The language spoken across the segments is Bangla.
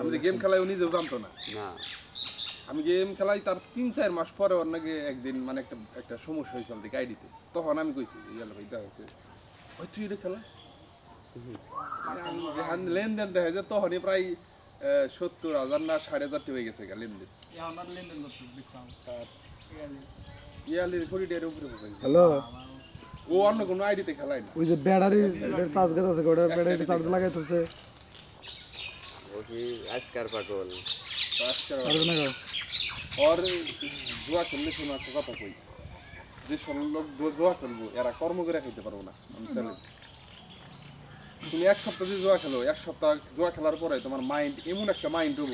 আমি যে গেম খেলাই নিজেও জানতো না। না। আমি গেম খেলাই তার তিন চার মাস পরে ওর নাকি একদিন মানে একটা একটা সমস্যা হয়েছিল দিকে আইডিতে তখন আমি কইছি ইয়াল ভাই দেখা হচ্ছে ওই তুই এটা খেলা? মানে লেনদেন দেখা যায় তখনই প্রায় সত্তর হাজার না ষাট হাজার হয়ে গেছে লেনদেন। ইয়ালের কোটি টাকার উপরে হ্যালো? ও অন্য কোনো আইডিতে খেলায় না। ওই যে ব্যাটারি চার্জ গেছে আছে ওটা ব্যাটারি চার্জ লাগাই তুলছে আজকার পাগল। ওর খেললে শোনো একটা কথা কই। যে লোক জুয়া- জুয়া এরা কর্ম করে খাইতে পারব না। আমি তুমি এক সপ্তাহ যদি জুয়া খেলো এক সপ্তাহ জুয়া খেলার পরে তোমার মাইন্ড এমন একটা মাইন্ড হব।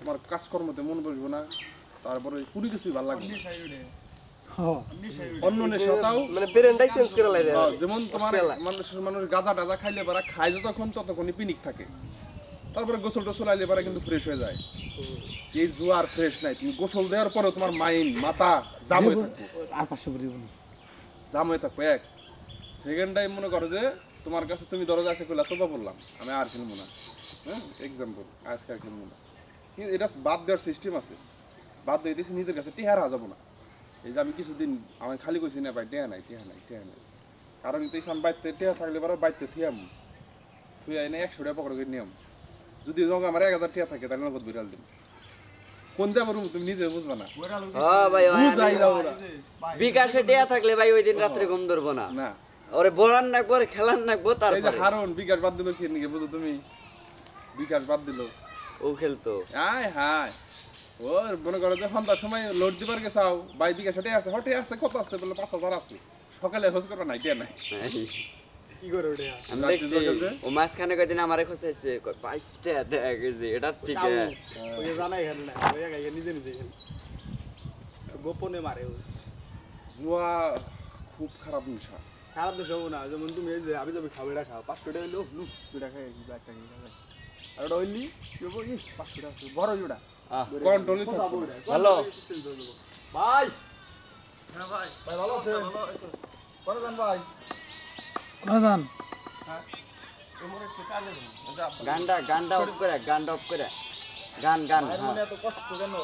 তোমার কাজকর্মতে মন বসবো না তারপরে কোনো কিছুই ভালো লাগবে হ্যাঁ। অন্য নেশাটাও মানে ব্রেনটাই চেঞ্জ করে লাগে হ্যাঁ, যেমন তোমার মানুষ মানুষ গাঁজা টাজা খাইলে পারা খাই যতক্ষণ ততক্ষণই পিনিক থাকে। তারপরে গোসল টোসল আইলে পারা কিন্তু ফ্রেশ হয়ে যায়। এই জুয়া আর ফ্রেশ নাই। তুমি গোসল দেওয়ার পরে তোমার মাইন্ড মাথা জাম হয়ে থাকবে। আর পাঁচশো করে জাম হয়ে থাকবে এক। সেকেন্ড টাইম মনে করো যে তোমার কাছে তুমি দরজা আছে কইলা তোবা বললাম। আমি আর কিনবো না। হ্যাঁ এক্সাম্পল আজকে আর কিনবো না। কিন্তু এটা বাদ দেওয়ার সিস্টেম আছে। বাদ দিয়ে দিয়েছি নিজের কাছে টেহার যাব না। এই যে আমি কিছুদিন আমি খালি কইছি না ভাই টেহা নাই টেহা নাই টেহা নাই। কারণ তো এইসব বাইতে টেহা থাকলে পরে বাইতে থিয়াম তুই আইনে একশো টাকা পকড় নিয়ম যদি যখন আমার এক হাজার টেহা থাকে তাহলে নগদ বিড়াল দিন কোন যাব তুমি নিজে বুঝবা না। হ্যাঁ ভাই বিকাশে টিয়া থাকলে ভাই ওই দিন রাত্রে ঘুম ধরবো না। না। ওরে বলার নাকবো ওরে খেলার নাকবো এই যে হারুন বিকাশ বাদ দিল কি নিকে বুঝো তুমি। বিকাশ বাদ দিল। ও খেলতো। আয় হায়। ওর মনে করো যে সন্ধ্যার সময় লোড দিবার গেছাও বাই বিকাশ হটে আছে হটে আছে কত আছে? বলে পাঁচ হাজার আছে। সকালে হোস করা নাই। দিয়া নাই। কি করে উঠে আমি রাত্রি দেখছি দশটাতে? ও মাঝখানে কদিন আমারে খোঁচাইছে কয়, বাইশটা দেখা গেছে এটার ওই জানাই খেলে না ওই একা নিজে নিজে খেলে। গোপনে মারে ও। জুয়া খুব খারাপ নেশা। খারাপ না যেমন তুমি এই যে আমি যাবি এটা খাও পাঁচশো টাকা হইল নু দুটা খাই একটা টাকা আর ওটা হইলি কি হব পাঁচশো টাকা বড় ওটা কন্ট্রোলে ভালো ভাই। হ্যাঁ ভাই। ভাই ভালো আছে। কোন যান ভাই? না জান গানটা গানটা অফ করে গানটা অফ করে। গান গান